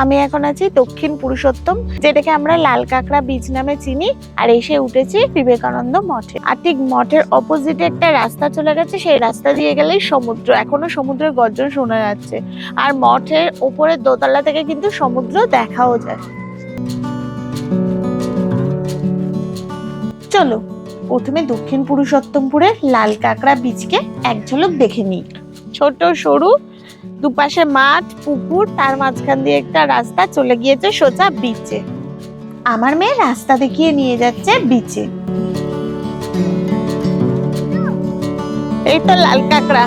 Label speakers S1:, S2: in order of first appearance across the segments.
S1: আমি এখন আছি দক্ষিণ পুরুষোত্তম, যেটাকে আমরা লাল কাঁকড়া বীচ নামে চিনি, আর এসে উঠেছি বিবেকানন্দ মঠে। আর ঠিক মঠের অপোজিটে একটা রাস্তা চলে গেছে, সেই রাস্তা দিয়ে গেলেই সমুদ্র। এখনও সমুদ্রের গর্জন শোনা যাচ্ছে। আর মঠের উপরের দোতলা থেকে কিন্তু সমুদ্র দেখাও যায়। চলো, প্রথমে দক্ষিণ পুরুষোত্তমপুরের লাল কাঁকড়া বীচকে এক ঝলক দেখে নিই। ছোট সরু দুপাশে মাঠ, পুকুর, তার মাঝখান দিয়ে একটা রাস্তা, চলে গিয়েছে সোজা বিচে আমার মেয়ে রাস্তা দেখিয়ে নিয়ে যাচ্ছে বিচে এই তো লাল কাঁকড়া।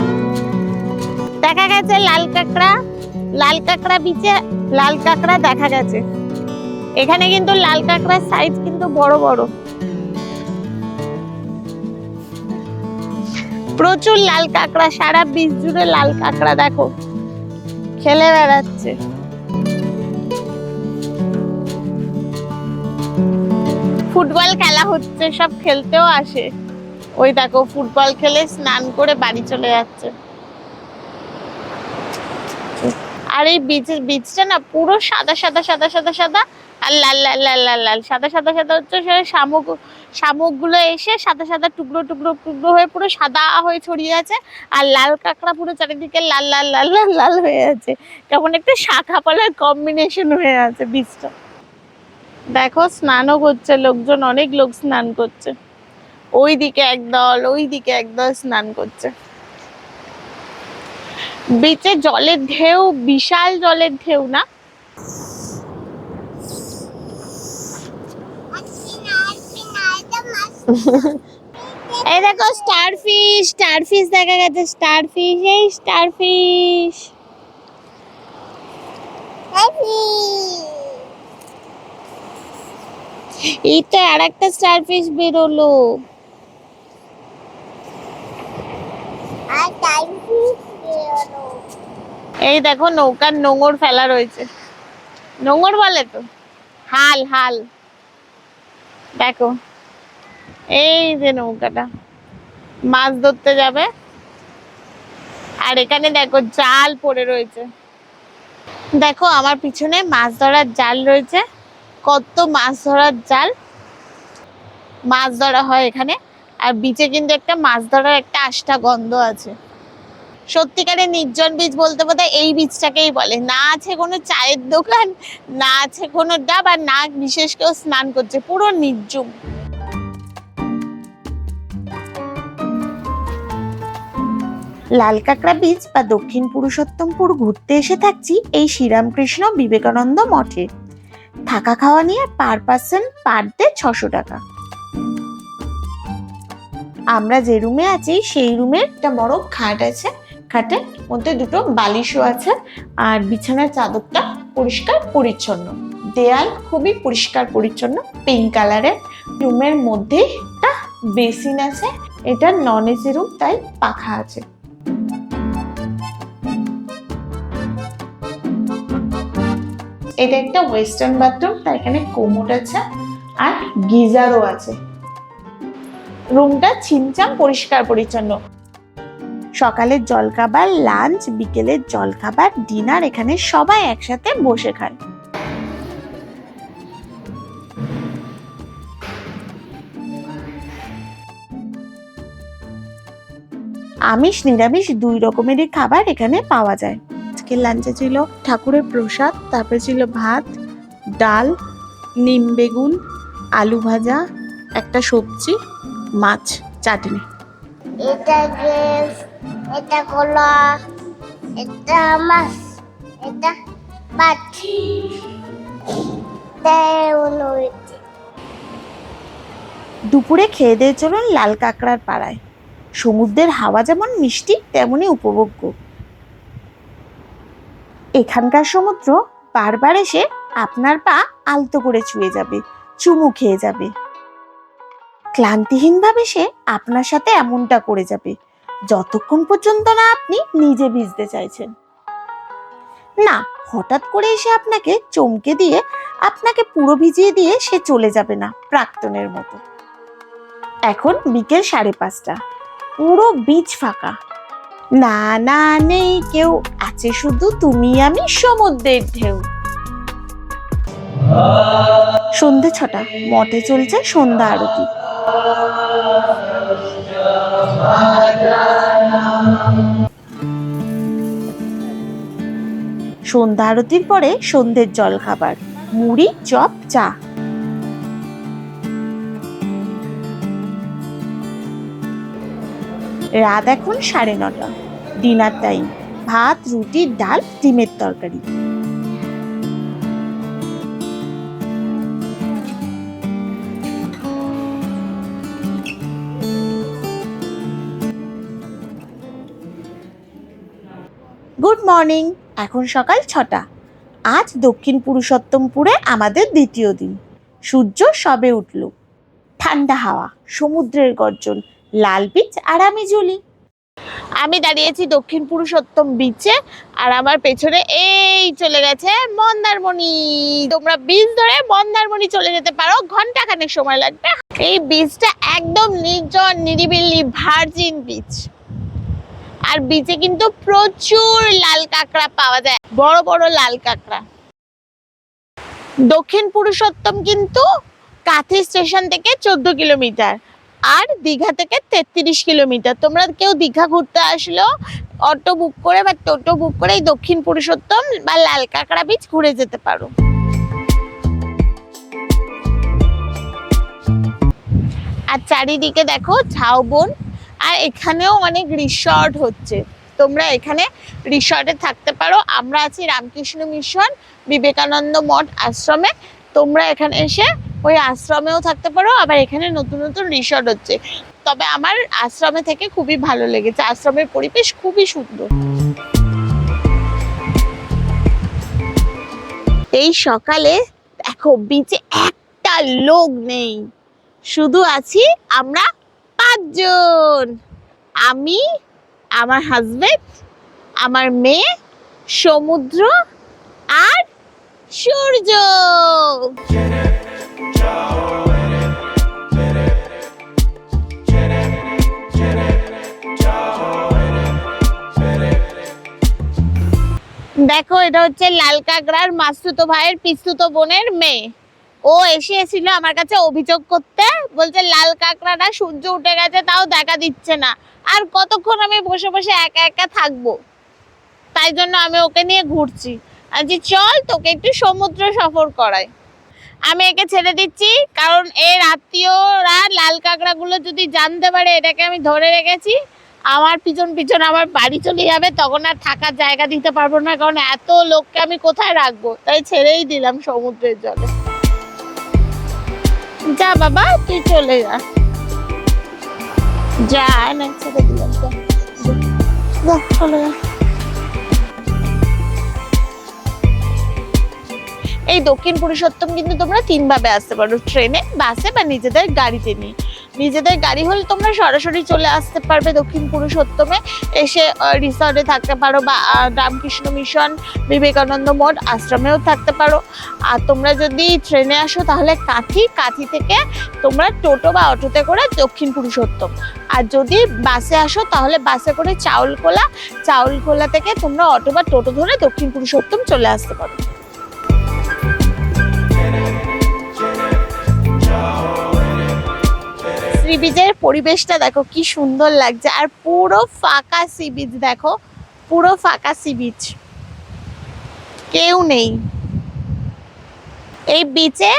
S1: দেখা গেছে লাল কাঁকড়া। লাল কাঁকড়া বিচে লাল কাঁকড়া দেখা গেছে। এখানে কিন্তু লাল কাঁকড়ার সাইজ কিন্তু বড় বড়। প্রচুর লাল কাঁকড়া, সারা বীজ জুড়ে লাল কাঁকড়া দেখো। খেলে বেড়াচ্ছে। ফুটবল খেলা হচ্ছে, সব খেলতেও আসে। ওই দেখো, ফুটবল খেলে স্নান করে বাড়ি চলে যাচ্ছে। আর এই বীজ বীচটা না পুরো সাদা সাদা সাদা সাদা সাদা আর লাল লাল লাল লাল লাল। সাদা সাদা সাদা হচ্ছে শামুক শামুকগুলো এসে সাদা সাদা টুকরো টুকরো টুকরো হয়ে পুরো সাদা হয়ে ছড়িয়ে আছে আর লাল কাঁকড়া পুরো চারিদিকে লাল লাল লাল লাল লাল হয়ে আছে। কেমন একটা শাখা পালার কম্বিনেশন হয়ে আছে বীজটা দেখো, স্নানও করছে, লোকজন, অনেক লোক স্নান করছে। ওই দিকে একদল ওই দিকে একদল স্নান করছে। বিচে জলের ঢেউ, বিশাল জলের ঢেউ না? এই দেখো স্টার ফিশ স্টার ফিশ দেখা গেছে স্টার ফিশ এই স্টার ফিশ এইটা আর একটা স্টার ফিশ বেরোলো। এই দেখো নৌকার নোঙর ফেলা রয়েছে। নোঙর বলে তো? হাল হাল। দেখো। এই যে নৌকাটা। মাছ ধরতে যাবে। আর এখানে দেখো জাল পড়ে রয়েছে। দেখো আমার পিছনে মাছ ধরার জাল রয়েছে। কত মাছ ধরার জাল। মাছ ধরা হয় এখানে। আর বিচে কিন্তু একটা মাছ ধরার একটা আষ্টা গন্ধ আছে। সত্যিকারের নির্জন বীজ বলতে বোধহয় এই বীজটাকেই বলে। না আছে কোনো চায়ের দোকান, না আছে কোনো ডাব, আর না বিশেষ কেউ স্নান করছে। পুরো নির্জুম লাল কাঁকড়া বীজ বা দক্ষিণ পুরুষোত্তমপুর ঘুরতে এসে থাকছি এই শ্রীরামকৃষ্ণ বিবেকানন্দ মঠে। থাকা খাওয়া নিয়ে পার পার্সন পার ডে ছশো টাকা। আমরা যে রুমে আছি, সেই রুমে একটা বড় খাট আছে। খাটের মধ্যে দুটো বালিশও আছে আর বিছানার চাদরটা পরিষ্কার পরিচ্ছন্ন। দেয়াল খুবই পরিষ্কার পরিচ্ছন্ন পিঙ্ক কালারের রুমের মধ্যে একটা বেসিন আছে। এটা নন এসি রুম তাই পাখা আছে। এটা একটা ওয়েস্টার্ন বাথরুম তাই এখানে কোমোড আছে আর গিজারও আছে। রুমটা ছিমচাম পরিষ্কার পরিচ্ছন্ন। সকালের জলখাবার লাঞ্চ বিকেলের জলখাবার ডিনার এখানে সবাই একসাথে বসে খায়। আমিষ, নিরামিষ দুই রকমেরই খাবার এখানে পাওয়া যায়। আজকে লাঞ্চে ছিল ঠাকুরের প্রসাদ তারপরে ছিল ভাত ডাল নিম বেগুন আলু ভাজা একটা সবজি মাছ চাটনি।
S2: এটা গ্রেস এটা কলা এটা মাছ এটা হয়েছে
S1: দুপুরে খেয়ে দিয়ে চলুন লাল কাঁকড়ার পাড়ায়। সমুদ্রের হাওয়া যেমন মিষ্টি তেমনই উপভোগ্য। এখানকার সমুদ্র বারবার এসে আপনার পা আলতো করে ছুঁয়ে যাবে, চুমু খেয়ে যাবে। ক্লান্তিহীনভাবে সে আপনার সাথে এমনটা করে যাবে, যতক্ষণ পর্যন্ত না আপনি নিজে ভিজতে চাইছেন। না, হঠাৎ করে এসে আপনাকে চমকে দিয়ে, আপনাকে পুরো ভিজিয়ে দিয়ে সে চলে যাবে না, প্রাক্তনের মতো। এখন বিকেল সাড়ে পাঁচটা। পুরো বিচ ফাঁকা। না না নেই কেউ, আছে শুধু তুমি আমি সমুদ্রের ঢেউ। সন্ধে ছটা, মঠে চলছে সন্ধ্যা আরতি। সন্ধ্যা আরতির পরে সন্ধ্যের জল খাবার মুড়ি, চপ, চা। রাত এখন সাড়ে নটা। Dinner time. ভাত, রুটি, ডাল, ডিমের তরকারি। গুড মর্নিং এখন সকাল ছটা। আজ দক্ষিণ পুরুষোত্তমপুরে আমাদের দ্বিতীয় দিন। সূর্য সবে উঠল। ঠান্ডা হাওয়া, সমুদ্রের গর্জন লাল বিচ আর আমি জুলি আমি দাঁড়িয়েছি দক্ষিণ পুরুষোত্তম বিচে আর আমার পেছনে এই চলে গেছে মন্দারমণি। তোমরা বিচ ধরে মন্দারমণি চলে যেতে পারো ঘণ্টা খানেক সময় লাগবে। এই বিচটা একদম নির্জন, নিরিবিলি, ভার্জিন বিচ। আর বিচে কিন্তু প্রচুর লাল কাঁকড়া পাওয়া যায়, বড় বড় লাল কাঁকড়া। দক্ষিণ পুরুষোত্তম কিন্তু কাথি স্টেশন থেকে চোদ্দ কিলোমিটার। আর দীঘা থেকে তেত্রিশ কিলোমিটার। তোমরা কেউ দীঘা ঘুরতে আসলেও অটো বুক করে বা টোটো বুক করে এই দক্ষিণ পুরুষোত্তম বা লাল কাঁকড়া বিচ ঘুরে যেতে পারো। আর চারিদিকে দেখো ঝাউবন আর এখানেও অনেক রিসর্ট হচ্ছে। তোমরা এখানে রিসর্টে থাকতে পারো। আমরা আছি রামকৃষ্ণ মিশন বিবেকানন্দ মঠ আশ্রমে। তোমরা এখানে এসে ওই আশ্রমেও থাকতে পারো, আবার এখানে নতুন নতুন রিসর্ট হচ্ছে। তবে আমার আশ্রমে থেকে খুবই ভালো লেগেছে। আশ্রমের পরিবেশ খুবই সুন্দর। এই সকালে দেখো বিচে একটা লোক নেই। শুধু আছি আমরা পাঁচজন। আমি, আমার হাজবেন্ড আমার মেয়ে, সমুদ্র আর সূর্য। দেখো, এটা হচ্ছে লাল কাঁকড়ার মাসতুতো ভাইয়ের পিস্তুতো বোনের মেয়ে। ও এসে এসেছিল আমার কাছে অভিযোগ করতে, বলছে লাল কাঁকড়াটা সূর্য উঠে গেছে, তাও দেখা দিচ্ছে না। আর কতক্ষণ আমি বসে বসে একা একা থাকব? তাই জন্য আমি ওকে নিয়ে ঘুরছি। আর যে চল, তোকে একটু সমুদ্র সফর করাই। আমি একে ছেড়ে দিচ্ছি, কারণ এর আত্মীয়রা লাল কাঁকড়াগুলো যদি জানতে পারে, এটাকে আমি ধরে রেখেছি, আমার পিছন পিছন আমার বাড়ি চলে যাবে, তখন আর থাকার জায়গা দিতে পারব না, কারণ এত লোককে আমি কোথায় রাখব? তাই ছেড়েই দিলাম সমুদ্রের জলে। যা বাবা, তুই চলে যা। যা না ছেড়ে দিলাম। যা। চলে যা। এই দক্ষিণ পুরুষোত্তম কিন্তু তোমরা তিন ভাবে আসতে পারো, ট্রেনে, বাসে বা নিজেদের গাড়িতে নিয়ে। নিজেদের গাড়ি হলে তোমরা সরাসরি চলে আসতে পারবে দক্ষিণ পুরুষোত্তমে। এসে রিসর্টে থাকতে পারো বা রামকৃষ্ণ মিশন বিবেকানন্দ মঠ আশ্রমেও থাকতে পারো। আর তোমরা যদি ট্রেনে আসো তাহলে কাঁথি কাঁথি থেকে তোমরা টোটো বা অটোতে করে দক্ষিণ পুরুষোত্তম। আর যদি বাসে আসো তাহলে বাসে করে চাউলকোলা চাউলকোলা থেকে তোমরা অটো বা টোটো ধরে দক্ষিণ পুরুষোত্তম চলে আসতে পারো। সি বিচের পরিবেশটা দেখো কি সুন্দর লাগছে। আর পুরো ফাঁকা সি বিচ দেখো, পুরো ফাঁকা সি বিচ কেউ নেই। এই বিচে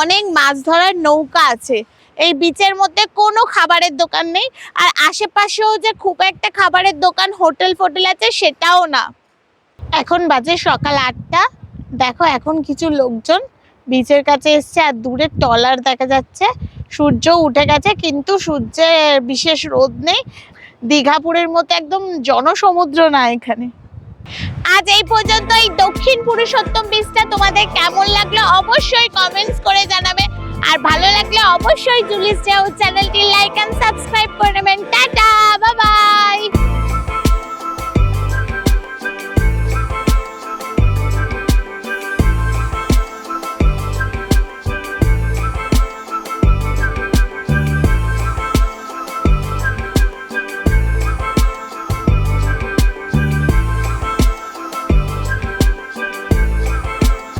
S1: অনেক মাছ ধরার নৌকা আছে। এই বিচের মধ্যে কোনো খাবারের দোকান নেই। আর আশেপাশেও যে খুব একটা খাবারের দোকান, হোটেল ফোটেল আছে সেটাও না। এখন বাজে সকাল আটটা। দেখো এখন কিছু লোকজন বিচের কাছে এসছে আর দূরে টলার দেখা যাচ্ছে। সূর্য উঠে গেছে, কিন্তু সূর্যের বিশেষ রোদ নেই। দীঘাপুরের মতো একদম জনসমুদ্র না এখানে। আজ এই পর্যন্ত এই দক্ষিণ পুরুষোত্তম বীজটা তোমাদের কেমন লাগল অবশ্যই কমেন্টস করে জানাবে। আর ভালো লাগলে অবশ্যই জুলিস চ্যানেলটি লাইক এন্ড সাবস্ক্রাইব করে নেবেন। টাটা বাবাই বাই